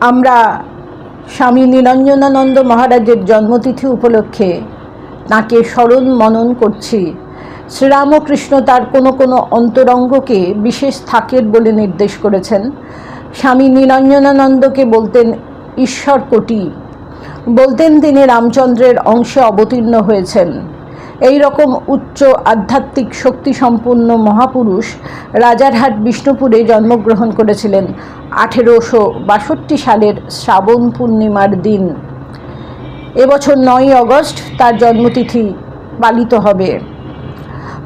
আমরা স্বামী নীরঞ্জনানন্দ মহারাজের জন্মতিথি উপলক্ষে তাঁকে স্মরণ মনন করছি। শ্রীরামকৃষ্ণ তার কোনো কোনো অন্তরঙ্গকে বিশেষ থাকের বলে নির্দেশ করেছেন। স্বামী নীরঞ্জনানন্দকে বলতেন, ঈশ্বর কোটি। বলতেন তিনি রামচন্দ্রের অংশে অবতীর্ণ হয়েছেন। এই রকম উচ্চ আধ্যাত্মিক শক্তিসম্পন্ন মহাপুরুষ রাজারহাট বিষ্ণুপুরে জন্মগ্রহণ করেছিলেন আঠেরোশো বাষট্টি সালের শ্রাবণ পূর্ণিমার দিন। এবছর নয়ই অগস্ট তার জন্মতিথি পালিত হবে।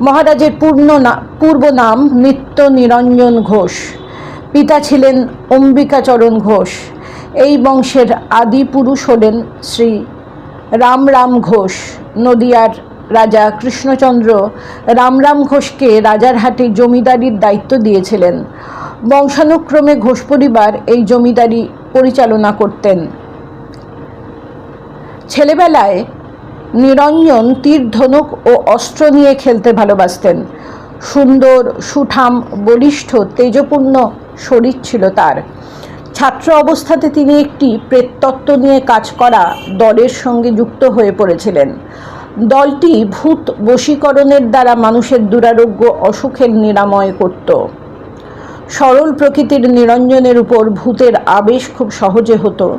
মহারাজের পূর্ণ না, পূর্ব নাম নিত্য নিরঞ্জন ঘোষ। পিতা ছিলেন অম্বিকাচরণ ঘোষ। এই বংশের আদি পুরুষ হলেন শ্রী রাম রাম ঘোষ, নদিয়ার রাজা কৃষ্ণচন্দ্র রামরাম ঘোষকে রাজারহাটে জমিদারির দায়িত্ব দিয়েছিলেন। বংশানুক্রমে ঘোষ পরিবার এই জমিদারি পরিচালনা করতেন। ছেলেবেলায় নিরঞ্জন তীর, ধনুক ও অস্ত্র নিয়ে খেলতে ভালোবাসতেন। সুন্দর, সুঠাম, বলিষ্ঠ, তেজপূর্ণ শরীর ছিল তার। ছাত্র অবস্থাতে তিনি একটি প্রেততত্ত্ব নিয়ে কাজ করা দলের সঙ্গে যুক্ত হয়ে পড়েছিলেন। দলটি ভূত বশীকরণের দ্বারা মানুষের দুরারোগ্য, অসুখের নিরাময় করত। সরল প্রকৃতির নিরঞ্জনের উপর ভূতের আবেশ খুব সহজে হতো,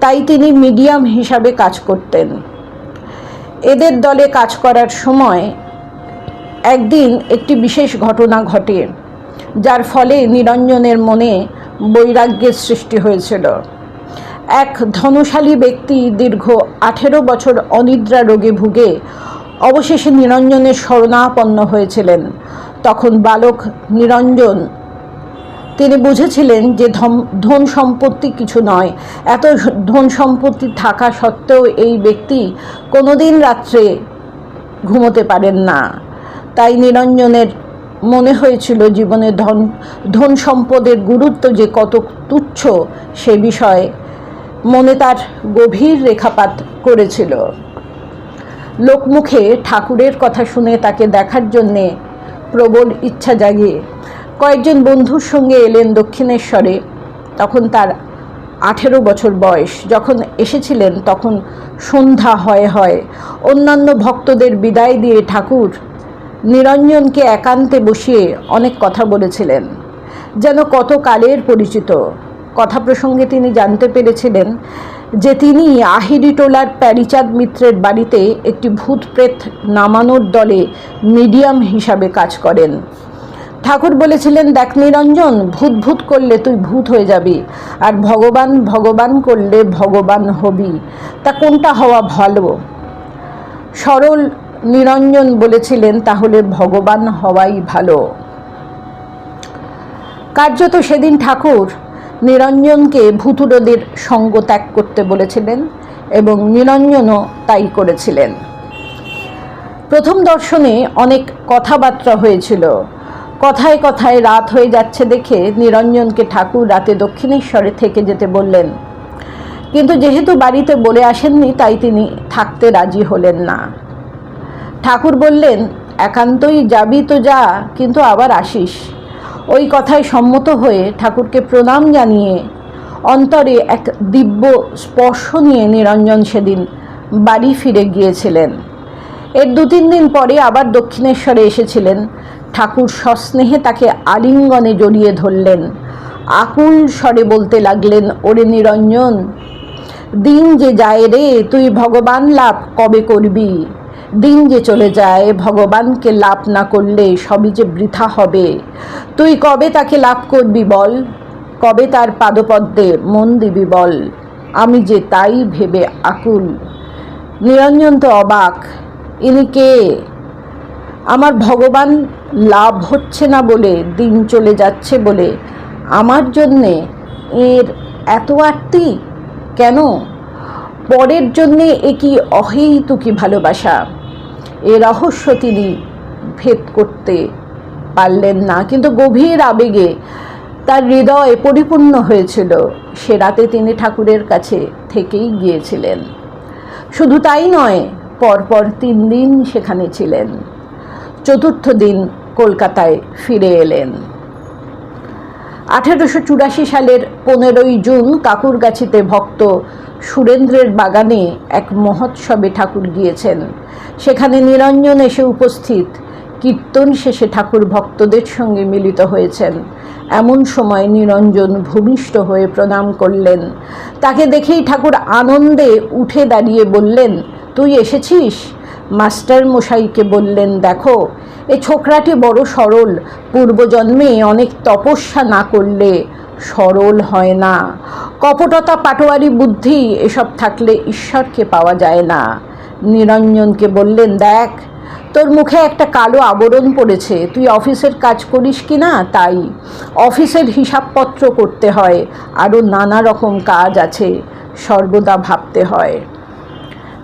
তাই তিনি মিডিয়াম হিসাবে কাজ করতেন। এদের দলে কাজ করার সময় একদিন একটি বিশেষ ঘটনা ঘটে, যার ফলে নিরঞ্জনের মনে বৈরাগ্যের সৃষ্টি হয়েছিল। এক ধনশালী ব্যক্তি দীর্ঘ আঠেরো বছর অনিদ্রা রোগে ভুগে অবশেষে নিরঞ্জনের শরণাপন্ন হয়েছিলেন। তখন বালক নিরঞ্জন, তিনি বুঝেছিলেন যে ধন ধন সম্পত্তি কিছু নয়। এত ধন সম্পত্তি থাকা সত্ত্বেও এই ব্যক্তি কোনোদিন রাত্রে ঘুমোতে পারেন না। তাই নিরঞ্জনের মনে হয়েছিল জীবনে ধন ধন সম্পদের গুরুত্ব যে কত তুচ্ছ সে বিষয়ে মনে তার গভীর রেখাপাত করেছিল। লোকমুখে ঠাকুরের কথা শুনে তাকে দেখার জন্যে প্রবল ইচ্ছা জাগে। কয়েকজন বন্ধুর সঙ্গে এলেন দক্ষিণেশ্বরে। তখন তার আঠেরো বছর বয়স। যখন এসেছিলেন, তখন সন্ধ্যা হয় হয়। অন্যান্য ভক্তদের বিদায় দিয়ে ঠাকুর নিরঞ্জনকে একান্তে বসিয়ে অনেক কথা বলেছিলেন। যেন কত কালের পরিচিত। কথা প্রসঙ্গে তিনি জানতে পেরেছিলেন যে তিনি আহিরিটোলার প্যারিচাঁদ মিত্রের বাড়িতে একটি ভূত প্রেত নামানোর দলে মিডিয়াম হিসাবে কাজ করেন। ঠাকুর বলেছিলেন, দেখ নিরঞ্জন, ভূত ভূত করলে তুই ভূত হয়ে যাবি আর ভগবান ভগবান করলে ভগবান হবি। তা কোনটা হওয়া ভালো? সরল নিরঞ্জন বলেছিলেন, তাহলে ভগবান হওয়াই ভালো। কার্যত সেদিন ঠাকুর নিরঞ্জনকে ভূতুরদের সঙ্গ ত্যাগ করতে বলেছিলেন এবং নিরঞ্জনও তাই করেছিলেন। প্রথম দর্শনে অনেক কথাবার্তা হয়েছিল। কথায় কথায় রাত হয়ে যাচ্ছে দেখে নিরঞ্জনকে ঠাকুর রাতে দক্ষিণেশ্বরে থেকে যেতে বললেন। কিন্তু যেহেতু বাড়িতে বলে আসেননি, তাই তিনি থাকতে রাজি হলেন না। ঠাকুর বললেন, একান্তই যাবি তো যা, কিন্তু আবার আসিস। ওই কথায় সম্মত হয়ে ঠাকুরকে প্রণাম জানিয়ে অন্তরে এক দিব্য স্পর্শ নিয়ে নিরঞ্জন সেদিন বাড়ি ফিরে গিয়েছিলেন। এর দু তিন দিন পরে আবার দক্ষিণেশ্বরে এসেছিলেন। ঠাকুর সস্নেহে তাকে আলিঙ্গনে জড়িয়ে ধরলেন। আকুল স্বরে বলতে লাগলেন, ওরে নিরঞ্জন, দিন যে যায় রে, তুই ভগবান লাভ কবে করবি? দিন যে চলে যায়, ভগবানকে লাভ না করলে সবই যে বৃথা হবে। তুই কবে তাকে লাভ করবি বল? কবে তার পাদপদ্মে মন দিবি বল? আমি যে তাই ভেবে আকুল। নিরঞ্জন তো অবাক। ইনি কে? আমার ভগবান লাভ হচ্ছে না বলে, দিন চলে যাচ্ছে বলে। আমার জন্যে এর এত আরতি? কেন? পরের জন্যে এ কি অহেতুকি ভালোবাসা? এ রহস্য তিনি ভেদ করতে পারলেন না। কিন্তু গভীর আবেগে তার হৃদয় পরিপূর্ণ হয়েছিল। সে রাতে তিনি ঠাকুরের কাছে থেকেই গিয়েছিলেন। শুধু তাই নয়, পরপর তিন দিন সেখানে ছিলেন। চতুর্থ দিন কলকাতায় ফিরে এলেন। আঠেরোশো চুরাশি সালের পনেরোই জুন কাকুরগাছিতে ভক্ত সুরেন্দ্রের বাগানে এক মহোৎসবে ঠাকুর গিয়েছেন। সেখানে নিরঞ্জন এসে উপস্থিত। কীর্তন শেষে ঠাকুর ভক্তদের সঙ্গে মিলিত হয়েছেন। এমন সময় নিরঞ্জন ভূমিষ্ঠ হয়ে প্রণাম করলেন। তাকে দেখেই ঠাকুর আনন্দে উঠে দাঁড়িয়ে বললেন, তুই এসেছিস? মাস্টার মশাইকে বললেন, দেখো, এ ছোকরাটি বড় সরল। পূর্বজন্মে অনেক তপস্যা না করলে সরল হয় না। কপটতা, পাটোয়ারি বুদ্ধি, এসব থাকলে ঈশ্বরকে পাওয়া যায় না। নিরঞ্জনকে বললেন, দেখ তোর মুখে একটা কালো আবরণ পড়েছে, তুই অফিসের কাজ করিস কি না? তাই। অফিসের হিসাবপত্র করতে হয় আরও নানা রকম কাজ আছে, সর্বদা ভাবতে হয়।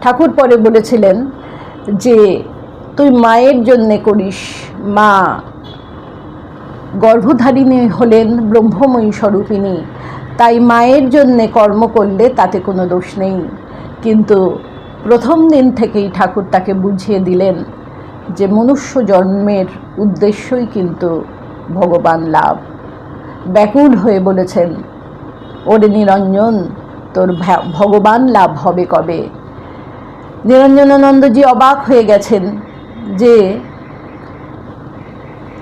ঠাকুর পরে বলেছিলেন যে, তুই মায়ের জন্যে করিস। মা গর্ভধারিণী হলেন ব্রহ্মময়ী স্বরূপিণী। তাই মায়ের জন্যে কর্ম করলে তাতে কোনো দোষ নেই। কিন্তু প্রথম দিন থেকেই ঠাকুর তাকে বুঝিয়ে দিলেন যে মনুষ্য জন্মের উদ্দেশ্যই কিন্তু ভগবান লাভ। ব্যাকুল হয়ে বলেছেন, ওরে নিরঞ্জন, তোর ভগবান লাভ হবে কবে? নিরঞ্জনানন্দজি অবাক হয়ে গেছেন যে,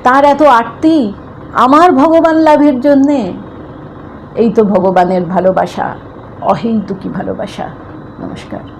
তার এত আরতি আমার ভগবান লাভের জন্যে? এই তো ভগবানের ভালোবাসা, অহেতুকি ভালোবাসা। নমস্কার।